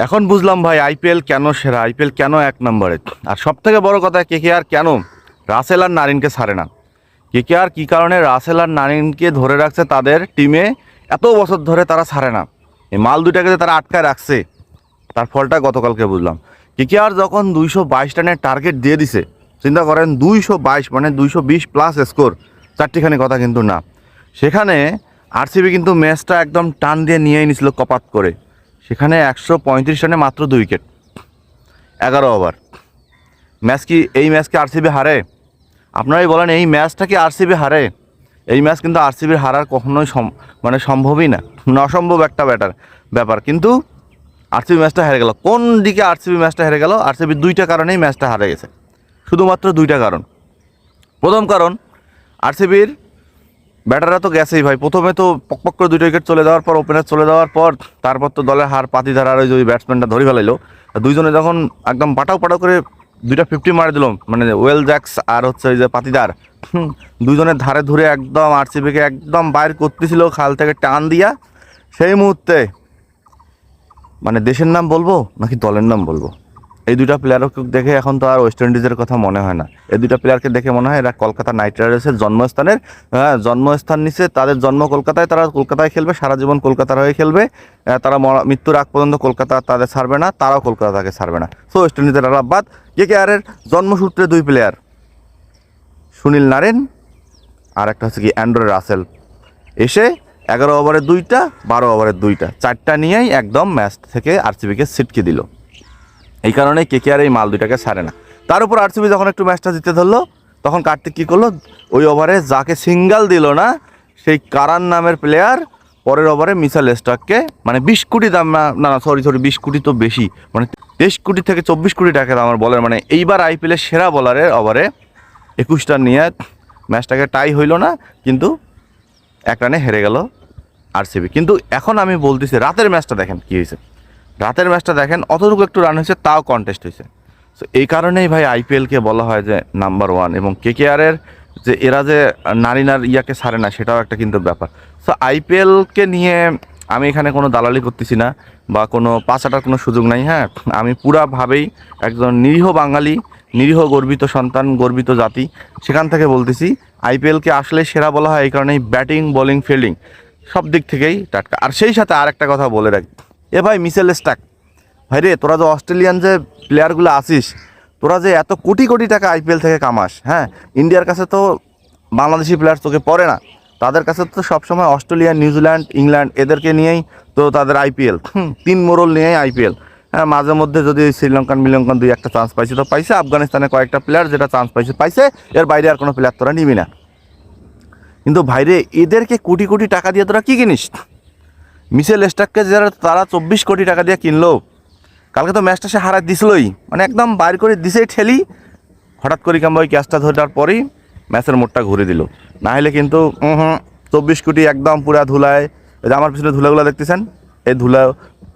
এখন বুঝলাম ভাই আইপিএল কেন সেরা, আইপিএল কেন এক নম্বরে? আর সব থেকে বড় কথা, কে কে আর কেন রাসেল আর নারিনকে ছাড়ে না? কে কে আর কী কারণে রাসেল আর নারিনকে ধরে রাখছে তাদের টিমে এত বছর ধরে তারা ছাড়ে না? এই মাল দুইটাকে তারা আটকায় রাখছে, তার ফলটা গতকালকে বুঝলাম। কে কে আর যখন দুইশো বাইশ রানের টার্গেট দিয়ে দিছে, চিন্তা করেন দুইশো বাইশ মানে দুইশো বিশ প্লাস স্কোর চারটিখানি কথা কিন্তু না। সেখানে আরসিবি কিন্তু ম্যাচটা একদম টান দিয়ে নিয়েই নিছিল কপাত করে। সেখানে একশো পঁয়ত্রিশ রানে মাত্র দুই উইকেট। এগারো ওভার। ম্যাচ কি, এই ম্যাচ কি আরসিবি হারে? আপনারাই বলেন, এই ম্যাচটা কি আরসিবি হারে? এই ম্যাচ কিন্তু আরসিবির হারার কখনোই মানে সম্ভবই না, অসম্ভব একটা ব্যাটার, ব্যাপার। কিন্তু আরসিবি ম্যাচটা হেরে গেল। কোন দিকে আরসিবি ম্যাচটা হেরে গেল? আরসিবি দুইটা কারণেই ম্যাচটা হারে গেছে। শুধুমাত্র দুইটা কারণ। প্রথম কারণ, আরসিবির ব্যাটাররা তো গেছেই ভাই। প্রথমে তো পক পক করে দুইটা উইকেট চলে যাওয়ার পর ওপেনার চলে যাওয়ার পর তারপর তো দলের হার পাতি ধারার ওই যে ওই ব্যাটসম্যানটা ধরে ফেলাইলো। দুইজনে যখন একদম পাটাও পাটাও করে দুইটা ফিফটি মারে দিল মানে ওয়েল জ্যাক্স আর হচ্ছে ওই যে পাতিদার দুইজনের ধারে ধরে একদম আরসিবিকে একদম বাইর করতেছিল, খাল থেকে টান দিয়া। সেই মুহূর্তে মানে দেশের নাম বলব নাকি দলের নাম বলব? এই দুটা প্লেয়ারকে দেখে এখন তো আর ওয়েস্ট ইন্ডিজের কথা মনে হয় না। এই দুইটা প্লেয়ারকে দেখে মনে হয় এরা কলকাতা নাইট রাইডার্সের জন্মস্থানের হ্যাঁ, জন্মস্থান নিচে তাদের জন্ম কলকাতায় তারা কলকাতায় খেলবে সারা জীবন কলকাতার হয়ে খেলবে। তারা মৃত্যুর আগ পর্যন্ত কলকাতা তাদের ছাড়বে না তারাও কলকাতা তাকে ছাড়বে না। সো ওয়েস্ট ইন্ডিজের আলাবাদ কে কে আরের জন্মসূত্রে দুই প্লেয়ার সুনীল নারেন আর একটা হচ্ছে কি অ্যান্ড্রয়েড রাসেল এসে এগারো ওভারের দুইটা বারো ওভারের দুইটা। চারটা নিয়েই একদম ম্যাচ থেকে আরসিবিকে ছিটকে দিল। এই কারণে কে কে আর এই মাল দুইটাকে ছাড়ে না। তার উপর আরসিবি যখন একটু ম্যাচটা জিতে ধরলো, তখন কার্তিক কী করল? ওই ওভারে যাকে সিঙ্গেল দিল না, সেই কারান নামের প্লেয়ার পরের ওভারে মিসাল স্টককে মানে বিশ কোটি দাম না না সরি সরি বিশ কোটি তো বেশি। মানে তেইশ কোটি থেকে চব্বিশ কোটি টাকা দামের বলার মানে এইবার আইপিএলের সেরা বলারের ওভারে একুশটা নিয়ে ম্যাচটাকে টাই হইল না, কিন্তু এক রানে হেরে গেল আরসিবি কিন্তু এখন আমি বলতেছি, রাতের ম্যাচটা দেখেন কী হয়েছে রাতের ম্যাচটা দেখেন, অতটুকু একটু রান হয়েছে, তাও কন্টেস্ট হয়েছে। সো এই কারণেই ভাই আইপিএলকে বলা হয় যে নাম্বার ওয়ান এবং কেকেআরের যে এরা যে নারী নার ইয়াকে ছাড়ে না, সেটাও একটা কিন্তু ব্যাপার। সো আইপিএলকে নিয়ে আমি এখানে কোনো দালালি করতেছি না বা কোনো পাচাটার কোনো সুযোগ নাই হ্যাঁ? আমি পুরাভাবেই একজন নিরীহ বাঙালি, নিরীহ গর্বিত সন্তান, গর্বিত জাতি, সেখান থেকে বলতেছি আইপিএলকে আসলে সেরা বলা হয় এই কারণেই ব্যাটিং বোলিং ফিল্ডিং সব দিক থেকেই টাটকা। আর সেই সাথে আর একটা কথা বলে রাখি এ ভাই মিসেল স্টাক ভাই রে, তোরা যে অস্ট্রেলিয়ান যে প্লেয়ারগুলো আসিস তোরা যে এত কোটি কোটি টাকা আইপিএল থেকে কামাস হ্যাঁ? ইন্ডিয়ার কাছে তো বাংলাদেশি প্লেয়ার তোকে পড়ে না। তাদের কাছে তো সবসময় অস্ট্রেলিয়া, নিউজিল্যান্ড, ইংল্যান্ড এদেরকে নিয়েই তো তাদের আইপিএল তিন মোড়ল নিয়েই আইপিএল হ্যাঁ মাঝে মধ্যে যদি শ্রীলঙ্কান, মিলঙ্কান দুই একটা চান্স পাইছে, তো পাইছে। আফগানিস্তানে কয়েকটা প্লেয়ার যেটা চান্স পাইছে পাইছে। এর বাইরে আর কোনো প্লেয়ার তোরা নিবি না। কিন্তু ভাইরে এদেরকে কোটি কোটি টাকা দিয়ে তোরা কী কিনিস? মিসেল স্টাককে যারা তারা চব্বিশ কোটি টাকা দিয়ে কিনলো, কালকে তো ম্যাচটা সে হারাই দিছিলই। মানে একদম বাইর করে দিছেই ঠেলি। হঠাৎ করে কিংবা ওই ক্যাচটা ধরার পরেই ম্যাচের মোড়টা ঘুরে দিল। না হলে কিন্তু হুম, চব্বিশ কোটি একদম পুরা ধুলায় এই যে আমার পিছনে ধুলাগুলো দেখতেছেন? এই ধুলা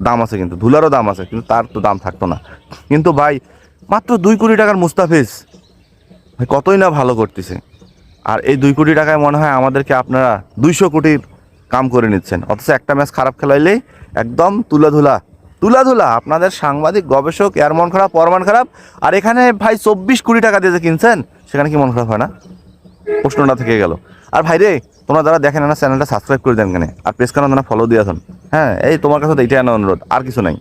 দাম আছে কিন্তু, ধুলারও দাম আছে, কিন্তু তার তো দাম থাকতো না। কিন্তু ভাই, মাত্র দুই কোটি টাকার মুস্তাফিজ। কতই না ভালো করতেছে। আর এই দুই কোটি টাকায় মনে হয় আমাদেরকে আপনারা দুইশো কোটির কাম করে নিচ্ছেন। অথচ একটা ম্যাচ খারাপ খেলাইলেই একদম তুলাধুলা। তুলাধুলা, আপনাদের সাংবাদিক, গবেষক, এর মন খারাপ পর মন খারাপ। আর এখানে ভাই চব্বিশ কোটি টাকা দিয়ে যে কিনছেন, সেখানে কি মন খারাপ হয় না? প্রশ্নটা থেকে গেল। আর ভাই রে, তোমরা যারা দেখেন না, চ্যানেলটা সাবস্ক্রাইব করে দেন কেন। আর প্রেস কেন ফলো দিয়ে আসুন। হ্যাঁ এই তোমার কাছে তো এইটাই আনা অনুরোধ আর কিছু নাই।